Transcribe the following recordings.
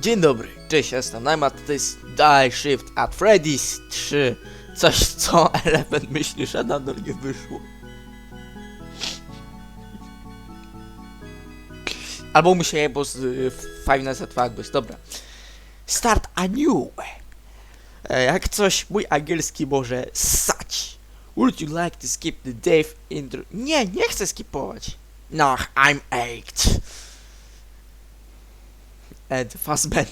Dzień dobry, cześć, jestem Najmat, to jest Die Shift at Freddy's 3. Coś, co Element myśli, że nadal nie wyszło. Albo mu się jebło z y, Five Nights at Freddy's, dobra. Start anew. E, jak coś, mój angielski może ssać. Would you like to skip the Dave intro? Nie, nie chcę skipować. No, I'm ached. And Fassbender.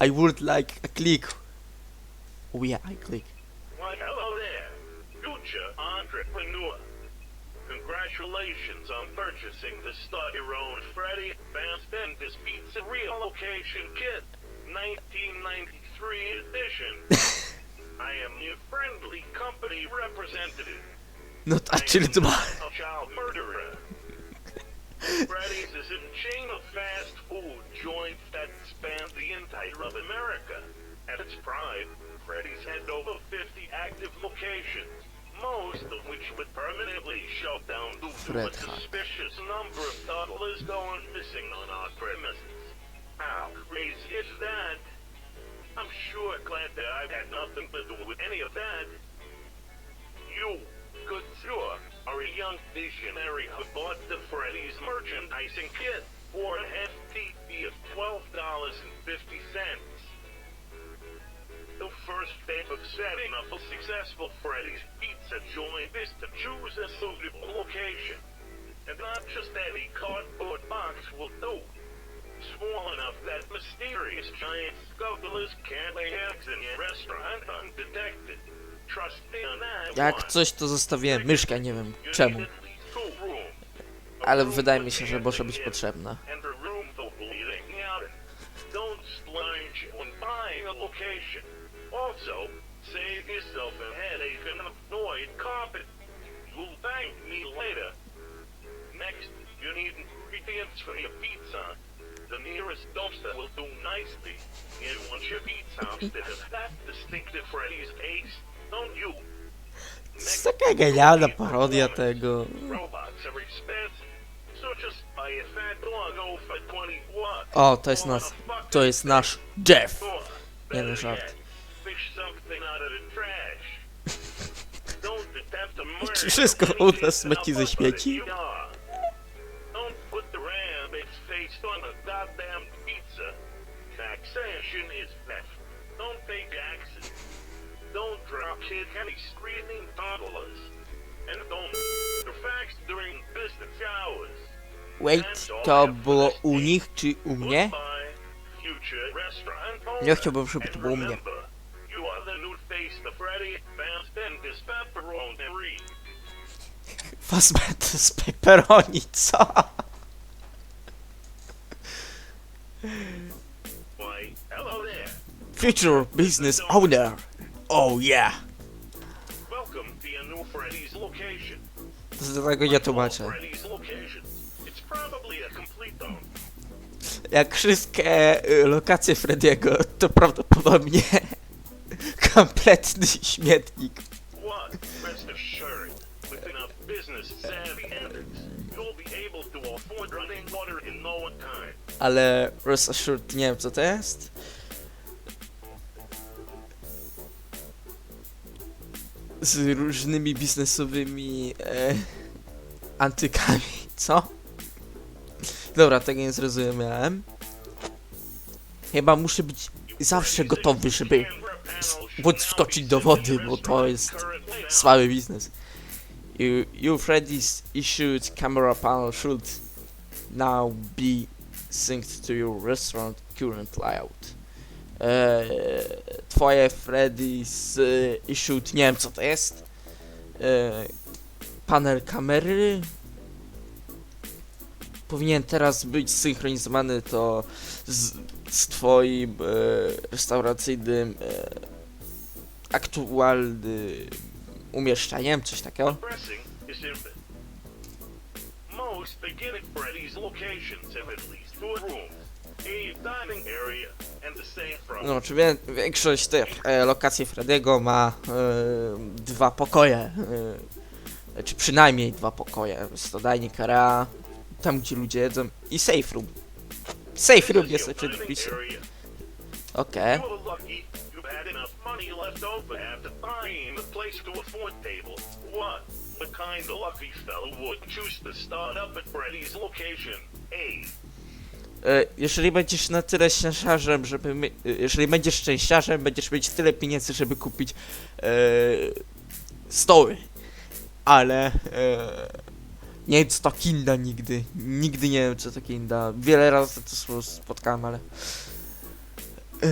I would like a click. Oh yeah, I click. Why, hello there, future entrepreneur. Congratulations on purchasing the Start Your Own Freddy Fazbender's Pizzeria Location Kit, 1993 edition. I am your friendly company representative. Not actually am to not a child murderer. Freddy's is a chain of fast food joints that span the entire of America. At its prime, Freddy's had over 50 active locations, most of which were permanently shut down due to a Fred suspicious number of toddlers going missing on our premises. How crazy is that? I'm sure glad that I've had nothing to do with any of that. You, good sir, are a young visionary who bought the Freddy's merchandising kit for an hefty of twelve dollars and fifty cents. The first step of setting up a successful Freddy's pizza joint is to choose a suitable location. And not just any cardboard box will do. Small enough that mysterious giant scuttlers can't in your restaurant undetected. Jak coś to zostawiłem myszkę, nie wiem czemu. Ale wydaje mi się, że może być potrzebna. Will do nicely. You want your pizza to have that distinctive Freddy's taste? To jest taka genialna parodia tego. Robots are expensive, so just buy a fat dog over for 20 bucks. O, to jest nas. To jest nasz Jeff. Nie no, żart. Fish something out of the trash. Kids any screaming toddlers. And don't the facts during business hours. Wait, to było u nich czy u mnie? Nie chciałbym, żeby to było u mnie. Fassbender z pepperoni, co? Future business owner. Oh yeah. To tego nie tłumaczę. Jak wszystkie y, lokacje Frediego, to prawdopodobnie kompletny śmietnik. Ale rest assured nie wiem co to jest. Z różnymi biznesowymi e, antykami, co? Dobra, tego nie zrozumiałem. Chyba muszę być zawsze gotowy, żeby móc wskoczyć do wody, bo to jest słaby biznes. You, you Freddy's issued camera panel should now be synced to your restaurant current layout. Eee, twoje Freddy's e, issued, nie wiem co to jest. Eee, panel kamery powinien teraz być synchronizowany to z, z twoim e, restauracyjnym e, aktualnym umieszczeniem, coś takiego. Most Freddy's locations have at least rooms, No, czy wie, większość tych e, lokacji Frediego ma e, dwa pokoje, e, czy przynajmniej dwa pokoje. Jest to dining area, tam gdzie ludzie jedzą i safe room. Safe room jest oczywiście. Okej. A Jeżeli będziesz na tyle szczęściarzem, żeby e, jeżeli będziesz szczęściarzem, będziesz mieć tyle pieniędzy, żeby kupić e, stoły. Ale e, nie wiem co to kinda nigdy. Nigdy nie wiem co to kinda. Wiele razy to słowo spotkałem, ale e,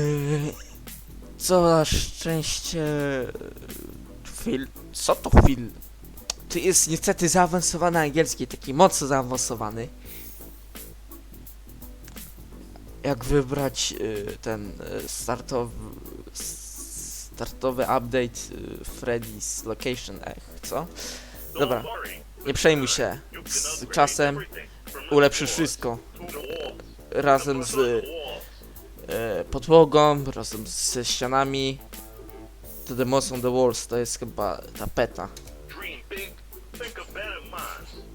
co na szczęście Phil, co to Phil? To jest niestety zaawansowany angielski, taki mocno zaawansowany jak wybrać y, ten y, startowy startowy update y, Freddy's Location co? Dobra, nie przejmuj się. Z czasem ulepszysz wszystko. Razem z podłogą, razem ze ścianami. To the most on the walls, to jest chyba tapeta. Dream big, think of better minds.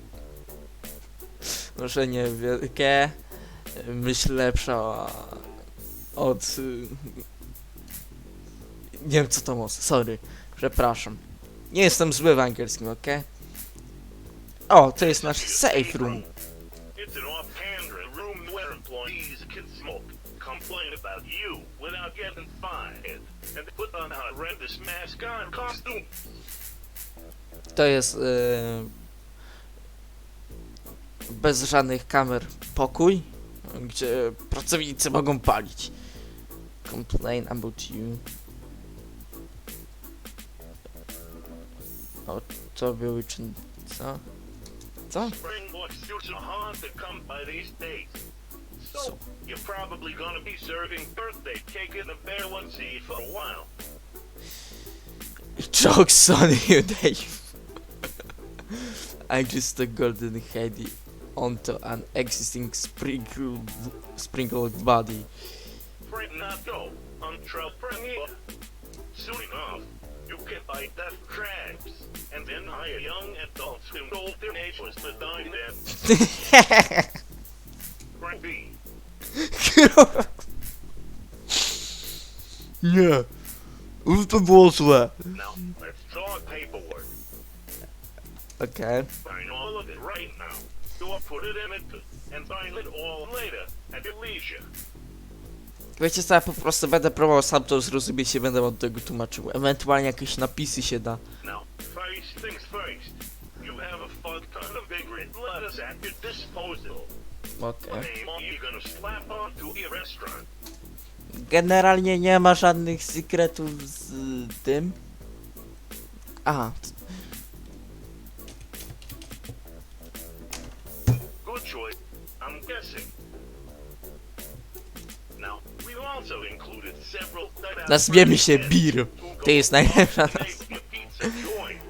Może nie wielkie, myśl lepsza od... Nie wiem co to most, sorry, przepraszam. Nie jestem zły w angielskim, okej? O, to jest nasz safe room. It's an off-camera room where employees can smoke, complain about you without getting fired, and put on a horrendous mascot costume. To jest y, bez żadnych kamer pokój, gdzie pracownicy mogą palić. Complain about you. O, to były czyn... co? Co? Spring was too hard to come by these days. So, you're probably gonna be serving birthday cake in the Bear One Sea for a while. Jokes on you, Dave. I just a golden heady onto an existing sprinkled, sprinkled body. Fret not go, until premiere. Soon enough, you can buy death crabs, and then hire young adults who know their neighbors to dine them. Frank B. Nie. Już to było złe. Now, let's talk paperwork. Sign all of it right now. Wiecie co, ja po prostu będę próbował sam to zrozumieć i będę od tego tłumaczył. Ewentualnie jakieś napisy się da. Restaurant? Generalnie nie ma żadnych sekretów z tym. Aha, nazwiemy się Bir. To jest najlepsza nazwa. Make your pizza joint.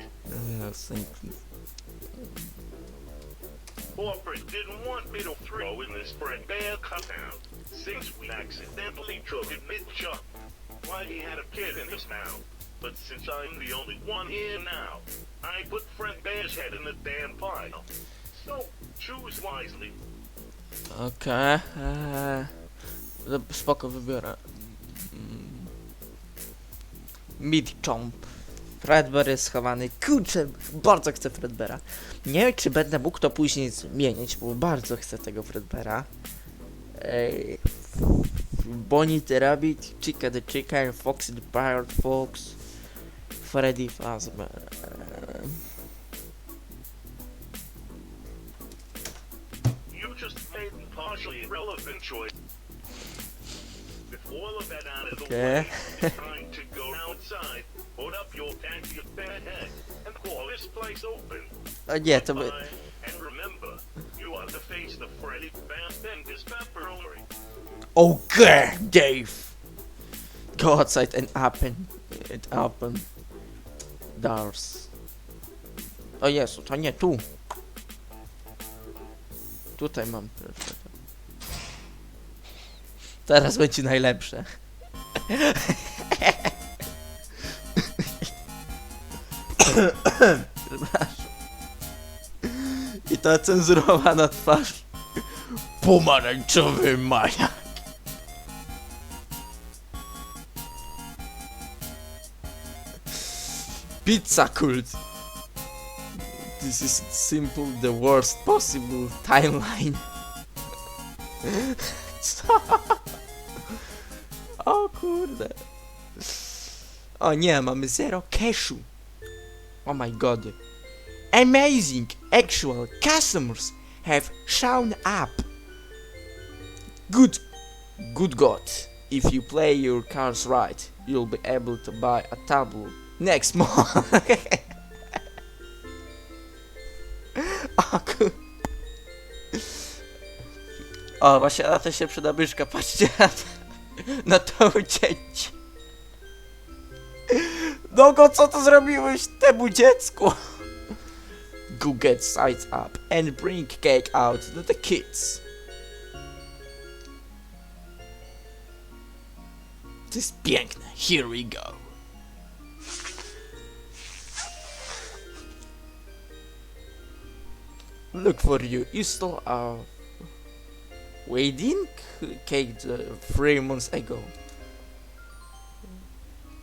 Corporate didn't want me to throw in this Fredbear cutout, since we accidentally took it mid-chuck. Why he had a kid in his mouth. But since I'm the only one here now, I put Fredbear's head in the damn pile. So, choose wisely. Okej. eee, no, Spoko wybiorę. Mm. Mid Chomp. Fredbear jest schowany. Kurczę, bardzo chcę Fredbeara. Nie wiem, czy będę mógł to później zmienić, bo bardzo chcę tego Fredbeara. Ej. Bonnie the Rabbit, Chica the Chicken, Foxy the Pirate Fox, Freddy Fazbear. You just made partially irrelevant choice. With all of that out of the Okay. way, it's time to go outside, put up your tag your bad head, and call this place open. O nie, to by... Bye. And remember, you are the face of Freddy Fast and his pepperoni. Okay, Dave. Go outside and open it open doors. O Jezu, to nie tu. Tutaj mam pierwsze. Teraz będzie najlepsze. Przepraszam. I ta cenzurowana twarz. Pomarańczowy maniak. Pizza cult. This is simple the worst possible timeline. Kurde. O nie, mamy zero cashu. Oh my god. Amazing! Actual customers have shown up. Good, good God. If you play your cards right, you'll be able to buy a tablet next month. O, właśnie na to się przyda myszka, patrzcie na to, na to cięcie. No go, co to zrobiłeś temu dziecku? Go get sides up and bring cake out to the kids. To jest piękne. Here we go. Look for you. You still are waiting cake uh, three months ago.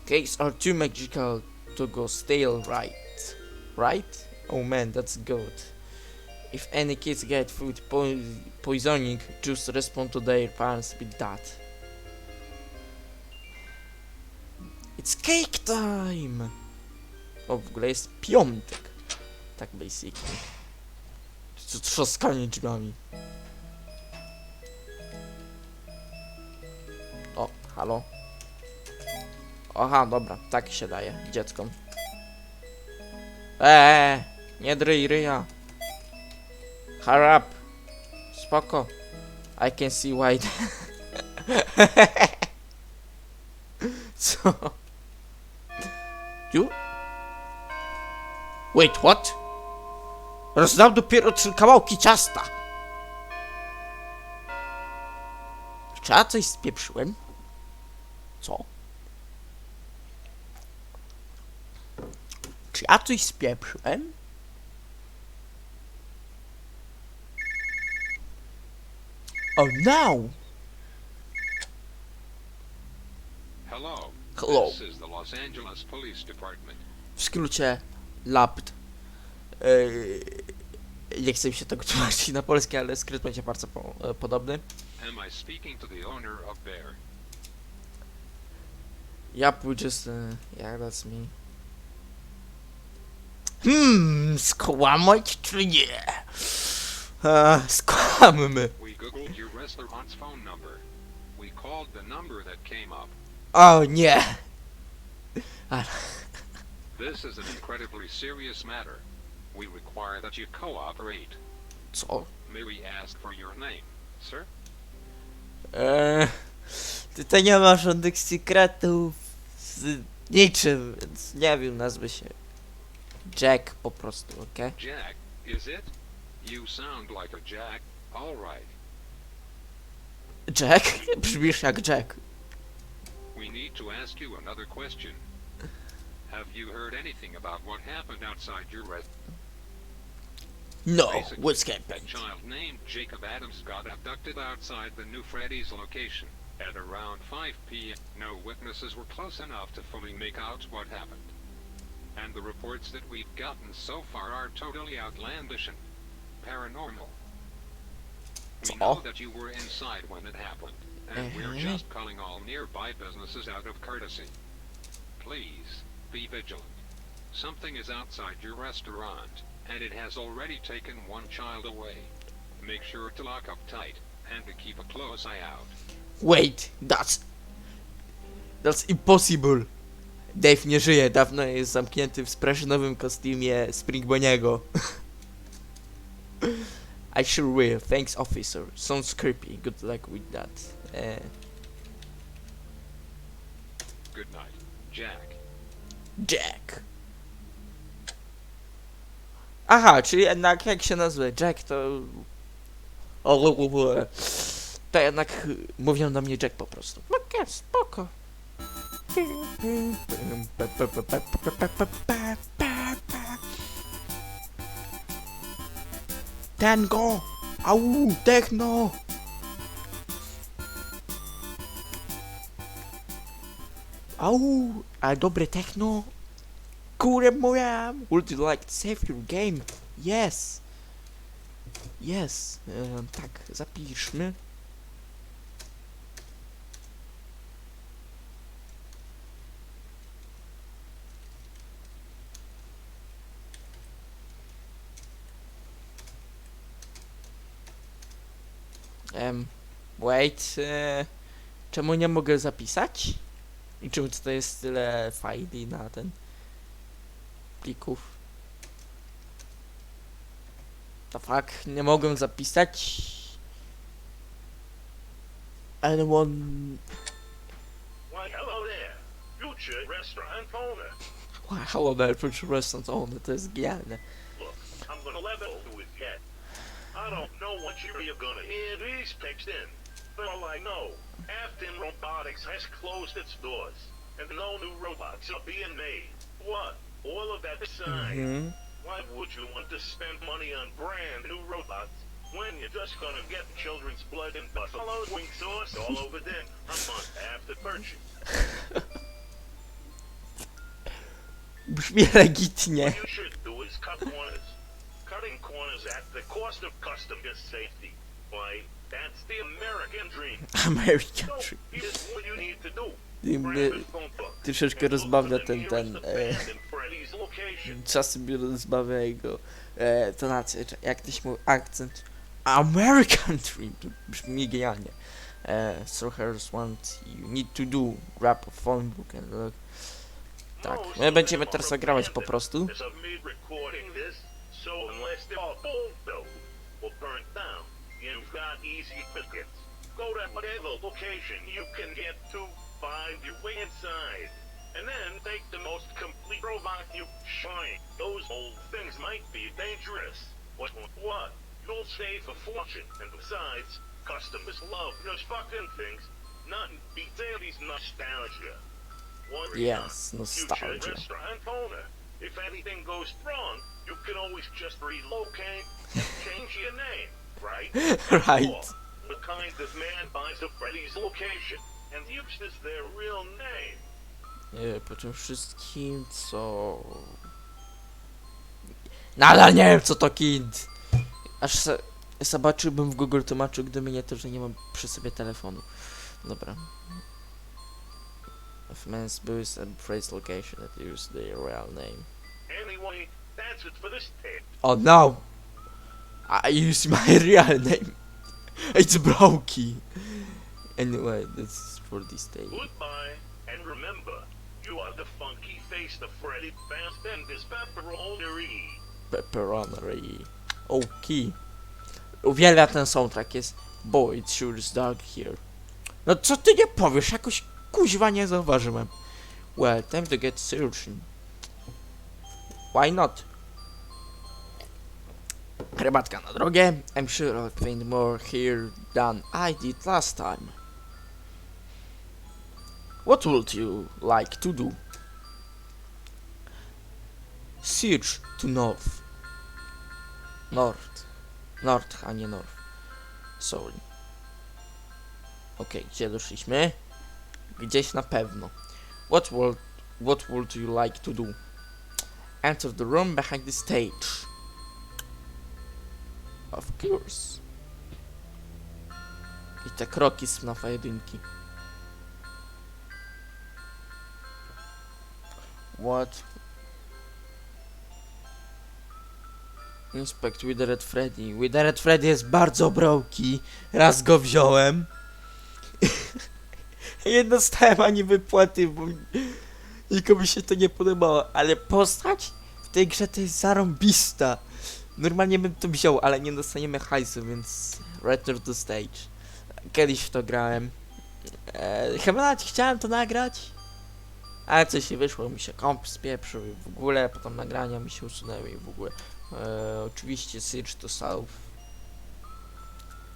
Cakes are too magical to go stale, right? Right? Oh man, that's good. If any kids get food po poisoning, just respond to their parents with that. It's cake time! O, w ogóle jest piątek. Tak basically. To trzaskanie drzwiami. Halo? Aha, dobra, tak się daje dzieckom. Eee, nie dryj ryja. Hurry up. Spoko. I can see why. Co? You? Wait, what? Rozdał dopiero trzy kawałki ciasta. Czy ja coś spieprzyłem? Co? Czy ja coś spieprzyłem? Oh no! Hello. Hello. This is the Los Angeles Police Department. W skrócie LAPD. Yy, nie chcę mi się tego tłumaczyć na polski, ale skrypt będzie bardzo po, podobny. Am I speaking to the owner of Bear? Yep, we just, uh, yeah, that's me. Hmm, skłamać czy nie? Uh, skłammy. We googled your restaurant's phone number. We called the number that came up. O nie! This is an incredibly serious matter. We require that you cooperate. Co? May we ask for your name, sir? Eee, tutaj nie ma żadnych sekretów z niczym, więc nie wiem, nazwy się Jack po prostu, okej? Jack, is it? You sound like a Jack. All right. Jack? Brzmisz jak Jack. We need to ask you another question. Have you heard anything about what happened outside your restaurant? No, Basically, what's A happened? child named Jacob Adams got abducted outside the New Freddy's location. At around 5 p.m., no witnesses were close enough to fully make out what happened. And the reports that we've gotten so far are totally outlandish and paranormal. We know that you were inside when it happened, and we're Mhm. just calling all nearby businesses out of courtesy. Please, be vigilant. Something is outside your restaurant, and it has already taken one child away. Make sure to lock up tight, and to keep a close eye out. Wait, that's... That's impossible. Dave nie żyje, dawno jest zamknięty w sprężynowym kostiumie Springboniego. I sure will, thanks officer. Sounds creepy, good luck with that. Eh, Good night, Jack. Jack. Aha, czyli jednak jak się nazywa Jack to... O. To jednak mówią do mnie Jack po prostu. Okej, spoko. Tango! Au! Techno! Au! A dobre techno? Kurę moja! Would you like to save your game? Yes! Yes! Tak, zapiszmy. Wait, e, czemu nie mogę zapisać? I czemu to jest tyle fajli na ten plików? To fuck, nie mogłem zapisać. Anyone... Why, hello there. Future restaurant owner. Wow, hello there, Future Restaurant Owner, to jest genialne. Look, I'm gonna level with yet. I don't know what you're gonna hear these pics in. But all I know, Afton Robotics has closed its doors, and no new robots are being made. What? All of that aside, Mhm. why would you want to spend money on brand new robots when you're just gonna get children's blood and buffalo wing sauce all over them a month after purchase? Brzmi legitnie. You should do is cut corners. Cutting corners at the cost of customer safety. Why, that's the American dream. American Dream. here's what you need to do. I mnie troszeczkę rozbawia ten, ten, e, czasem mnie rozbawia jego e, tonację, jak ktoś mówi akcent. American Dream, to brzmi genialnie. E, so here's what you need to do. Grab a phone book and look. Tak, my będziemy teraz nagrywać po prostu. Got easy pickets. Go to whatever location you can get to, find your way inside, and then take the most complete robot you find. Those old things might be dangerous. What? What? You'll save a fortune, and besides, customers love those fucking things. Nothing beats Andy's nostalgia. Worry not Yes, future nostalgia. restaurant owner. If anything goes wrong, you can always just relocate and change your name, right? The kind of man buys a Freddy's location and uses their real name. Nie, po tym wszystkim, co... Nadal nie wiem, co to kind. Aż se, zobaczyłbym w Google tłumaczu, gdyby nie to, że nie mam przy sobie telefonu. Dobra. Of man's boost and phrase location that use their real name. Anyway, that's it for this tape. Oh no! I use my real name. It's Brokey. Anyway, that's for this day. Goodbye, and remember, you are the funky face of Freddy Fast and his pepperoni. Pepperonery. Okay. Uwielbia ten soundtrack, jest Boy, it sure is dark here. No co ty nie powiesz, jakoś kuźwa nie zauważyłem. Well, time to get searching. Why not? Herbatka na drogę. I'm sure I'll find more here than I did last time. What would you like to do? Search to north. North. North, a nie north. Sorry. Okej, gdzie doszliśmy? Gdzieś na pewno. What would, what would you like to do? Enter the room behind the stage. Of course. I te kroki z FNAF jedynki. What Inspect Withered Freddy. Withered Freddy jest bardzo broki. Raz go wziąłem. nie dostałem ani wypłaty, bo nikomu się to nie podobało. Ale postać w tej grze to jest zarąbista. Normalnie bym to wziął, ale nie dostaniemy hajsu, więc return to stage. Kiedyś w to grałem. E, chyba chciałem to nagrać. Ale coś nie wyszło, mi się komp spieprzył i w ogóle, potem nagrania mi się usunęły i w ogóle. E, oczywiście Siege to South.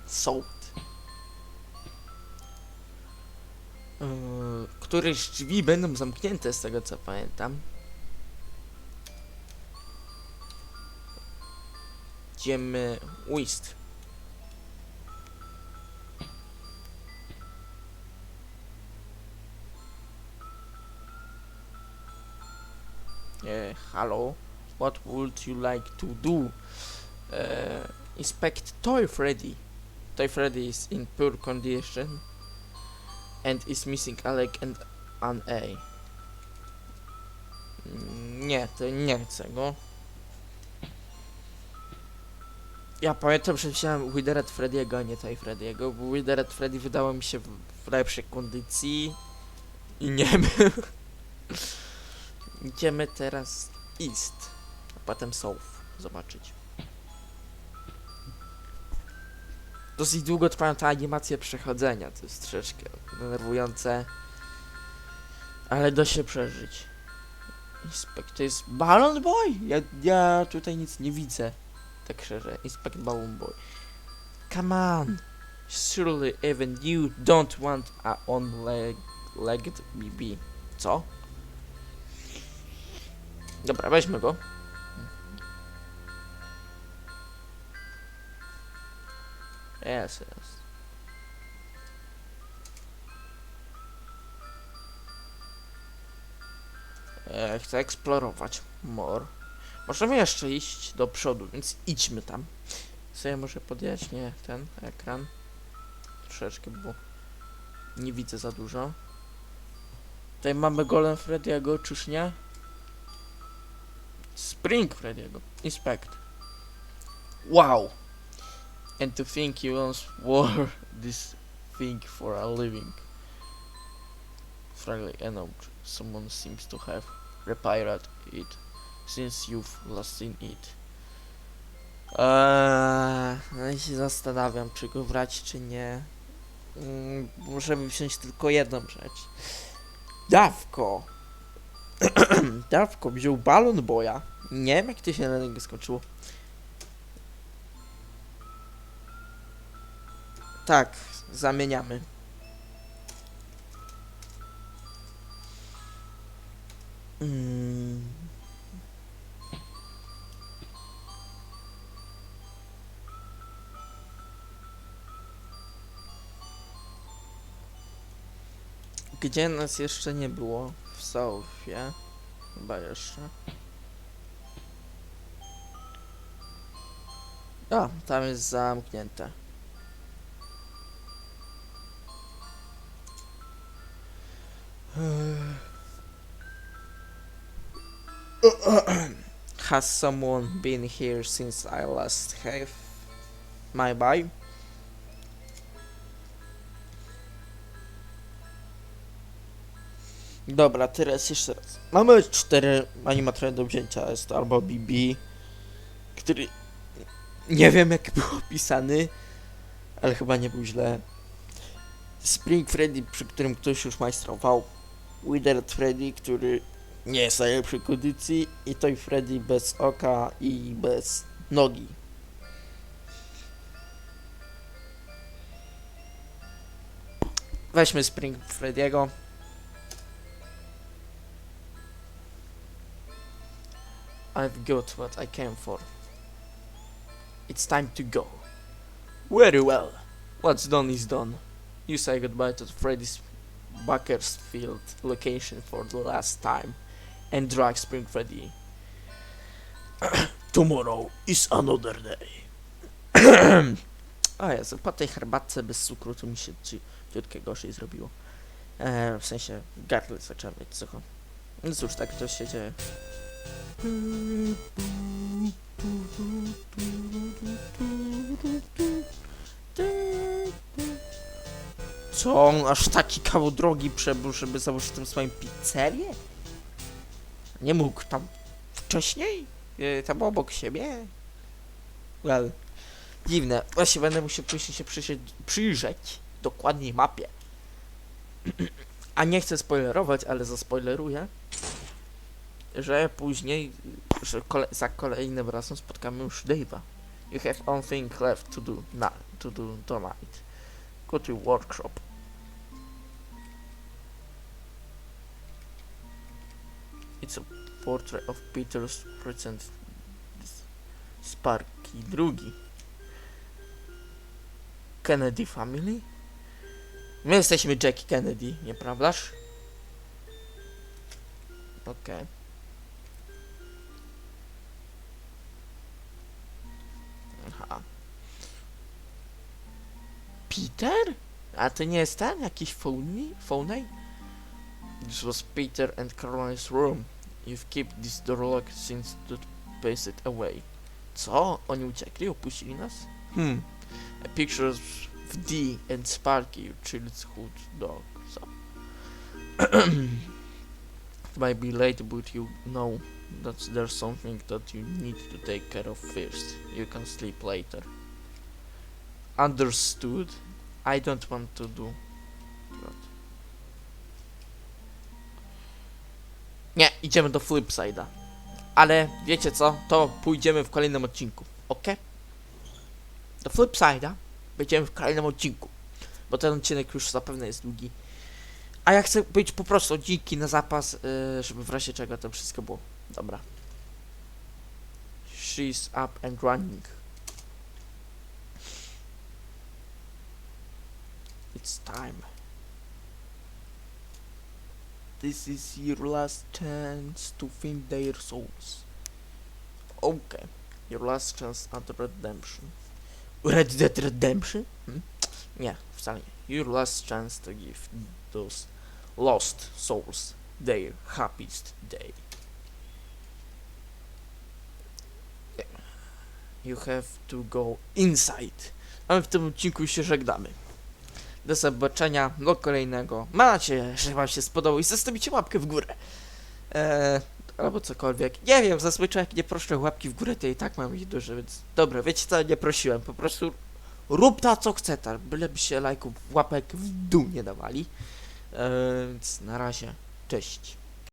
South. E, któreś drzwi będą zamknięte z tego co pamiętam. Idziemy West. Uh, hello, what would you like to do? Uh, inspect Toy Freddy. Toy Freddy is in poor condition and is missing a leg and an A. Mm, Nie, to nie chcę go. Ja pamiętam, że wziąłem Witheret Freddy'ego, a nie Toy Freddy'ego, bo Witheret Freddy wydało mi się w, lepszej kondycji i nie był. Idziemy teraz East, a potem South zobaczyć. Dosyć długo trwają te animacje przechodzenia, to jest troszeczkę denerwujące, ale da się przeżyć. Inspect, to jest Balloon Boy? Ja, ja tutaj nic nie widzę, tak szczerze. Inspect Balloon Boy. Come on! Surely even you don't want a on-legged BB. Co? Dobra, weźmy go. Jest, jest. E, chcę eksplorować more. Możemy jeszcze iść do przodu, więc idźmy tam. Sobie może podjaśnię ten ekran. Troszeczkę, bo nie widzę za dużo. Tutaj mamy Golem Freddy'ego, czyż nie? Spring Freddy'ego. Inspect. Wow! And to think you once wore this thing for a living. Friendly enough, someone seems to have repaired it since you've last seen it. Eee, no i się zastanawiam, czy go brać, czy nie. Mm, możemy wziąć tylko jedną rzecz. Dawko! Dawko wziął balon boja. Nie wiem, jak to się na niego skończyło. Tak, zamieniamy. Mm. Gdzie nas jeszcze nie było? W Southie. Chyba jeszcze. Tam jest zamknięte. Has someone been here since I last have my bye? Dobra, teraz jeszcze raz. Mamy cztery animatrony do wzięcia. Jest to albo BB, który nie wiem jak był opisany, ale chyba nie był źle. Spring Freddy, przy którym ktoś już majstrował. Withered Freddy, który nie jest w najlepszej kondycji. I Toy Freddy bez oka i bez nogi. Weźmy Spring Freddy'ego. I've got what I came for. It's time to go. Very well. What's done is done. You say goodbye to Freddy's Bakersfield location for the last time and drag Spring Freddy. Tomorrow is another day. o Jezu, po tej herbatce bez cukru to mi się ci- ciutkę gorzej zrobiło. E, w sensie gardle zaczęło mieć sucho. No cóż, tak to się dzieje. Co on aż taki kawał drogi przebył, żeby założyć tam swoją pizzerię? Nie mógł tam wcześniej? Yy, tam obok siebie? Well, dziwne. Właśnie będę musiał później się przyjrzeć, przyjrzeć dokładniej mapie. A nie chcę spoilerować, ale zaspoileruję, że później, że kole za kolejnym razem spotkamy już Dave'a. You have one thing left to do, na, to do tonight. Go to workshop. It's a portrait of Peter's present Sparky. Drugi. Kennedy Family? My jesteśmy Jackie Kennedy, nieprawdaż? Okej. Aha. Peter? A to nie jest ten? Jakiś? Phoney? This was Peter and Caroline's room. You've kept this door locked since to pace it away. Co? Oni uciekli? Opuścili nas? Hmm. A picture of D and Sparky, your childhood dog. So. it might be late, but you know that there's something that you need to take care of first. You can sleep later. Understood? I don't want to do. Nie, idziemy do Flipside'a. Ale wiecie co? To pójdziemy w kolejnym odcinku, ok? Do Flipside'a będziemy w kolejnym odcinku. Bo ten odcinek już zapewne jest długi. A ja chcę być po prostu odcinki na zapas, yy, żeby w razie czego to wszystko było. Dobra. She's up and running. It's time. This is your last chance to find their souls. Okay. Your last chance at redemption. Red Dead Redemption? Hmm? Wcale nie. Your last chance to give those lost souls their happiest day. You have to go inside. A w tym odcinku się żegnamy. Do zobaczenia, do kolejnego. Mam nadzieję, że wam się spodobał i zostawicie łapkę w górę. Eee, albo cokolwiek. Nie wiem, zazwyczaj jak nie proszę łapki w górę, to i tak mam ich dużo, więc dobra, wiecie co, nie prosiłem, po prostu rób ta co chce, ta, byleby się lajków, łapek w dół nie dawali. Eee, więc na razie, cześć.